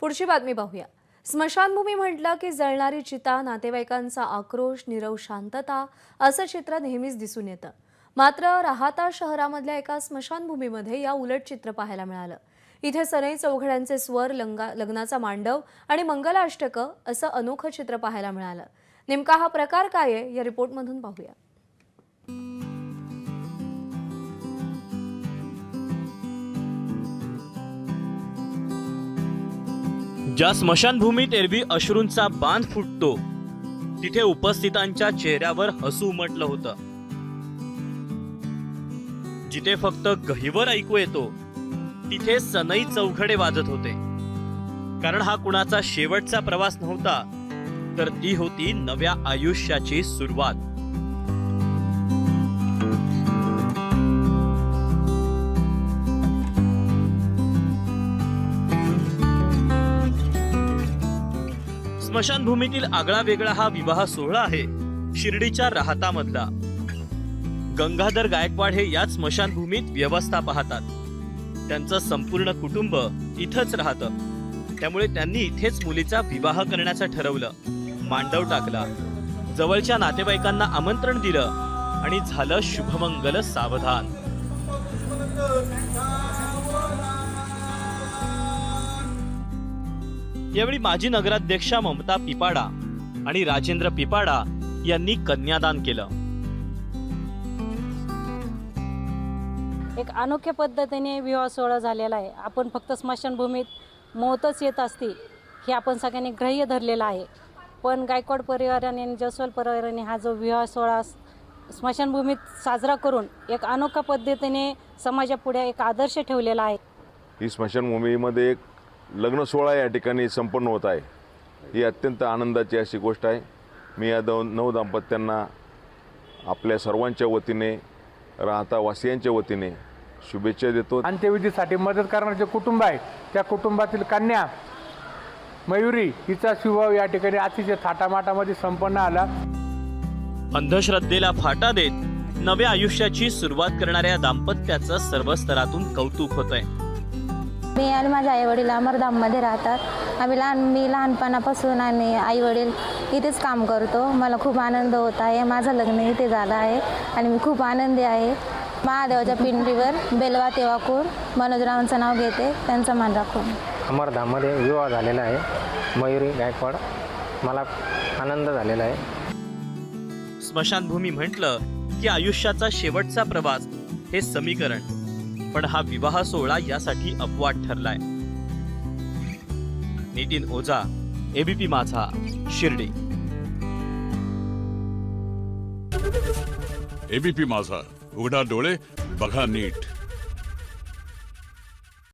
पुढची बातमी पाहूया. स्मशानभूमी म्हटलं की जळणारी चिता नातेवाईकांचा आक्रोश निरव शांतता असं चित्र नेहमीच दिसून येतं. मात्र राहाता शहरामधल्या एका स्मशानभूमीमध्ये या उलट चित्र पाहायला मिळालं. इथे सनई चौघड्यांचे स्वर लंगा लग्नाचा मांडव आणि मंगलाष्टकं असं अनोखं चित्र पाहायला मिळालं. नेमका हा प्रकार काय आहे या रिपोर्टमधून पाहूया. ज्या स्मशानभूमीत एरवी अश्रूंचा बांध फुटतो तिथे उपस्थितांच्या चेहऱ्यावर हसू उमटलं होतं. जिथे फक्त गहिवर ऐकू येतो तिथे सनई चौघडे वाजत होते. कारण हा कुणाचा शेवटचा प्रवास नव्हता तर ती होती नव्या आयुष्याची सुरुवात. स्मशानभूमीतील आगळा वेगळा हा विवाह सोहळा आहे शिर्डीच्या राहतामधला. गंगाधर गायकवाड हे याच स्मशानभूमीत व्यवस्था पाहतात. त्यांचं संपूर्ण कुटुंब इथंच राहतं. त्यामुळे त्यांनी इथेच मुलीचा विवाह करण्याचं ठरवलं. मांडव टाकला. जवळच्या नातेवाईकांना आमंत्रण दिलं आणि झालं शुभमंगल सावधान. यावेळी माजी नगराध्यक्षा ममता पिपाडा आणि राजेंद्र पिपाडा यांनी कन्यादान केलं. एक अनोख्या पद्धतीने विवाह सोहळा झालेला आहे. आपण फक्त स्मशानभूमीत मोहतच येत असतील हे आपण सगळ्यांनी ग्राह्य धरलेलं आहे. पण गायकवाड परिवाराने आणि जसवाल परिवाराने हा जो विवाह सोहळा स्मशानभूमीत साजरा करून एक अनोख्या पद्धतीने समाजापुढे एक आदर्श ठेवलेला आहे. ही स्मशानभूमीमध्ये एक लग्न सोहळा या ठिकाणी संपन्न होत आहे. ही अत्यंत आनंदाची अशी गोष्ट आहे. मी या दोन नऊ दाम्पत्यांना आपल्या सर्वांच्या वतीने राहता वासियांच्या वतीने शुभेच्छा देतो. अंत्यविधीसाठी मदत करणारे जे कुटुंब आहे त्या कुटुंबातील कन्या मयुरी हिचा शिवभाव या ठिकाणी अतिशय थाटामाटामध्ये संपन्न आला. अंधश्रद्धेला फाटा देत नव्या आयुष्याची सुरुवात करणाऱ्या दाम्पत्याचं सर्व स्तरातून कौतुक होतंय. मी आणि माझे आई वडील अमरधाममध्ये राहतात. आम्ही लहान मी लहानपणापासून आणि आई वडील इथेच काम करतो. मला खूप आनंद होत आहे. माझं लग्न इथे झालं आहे आणि मी खूप आनंदी आहे. महादेवाच्या पिंडीवर बेलवा तेवाकूर मनोजरावांचं नाव घेते. त्यांचा मान राखून. अमरधाममध्ये विवाह झालेला आहे. मयुरी गायकवाड. मला आनंद झालेला आहे. स्मशानभूमी म्हटलं की आयुष्याचा शेवटचा प्रवास हे समीकरण. पण हा विवाह सोहळा यासाठी अपवाद ठरलाय. नितीन ओझा एबीपी माझा शिर्डी. एबीपी माझा. उघडा डोळे बघा नीट.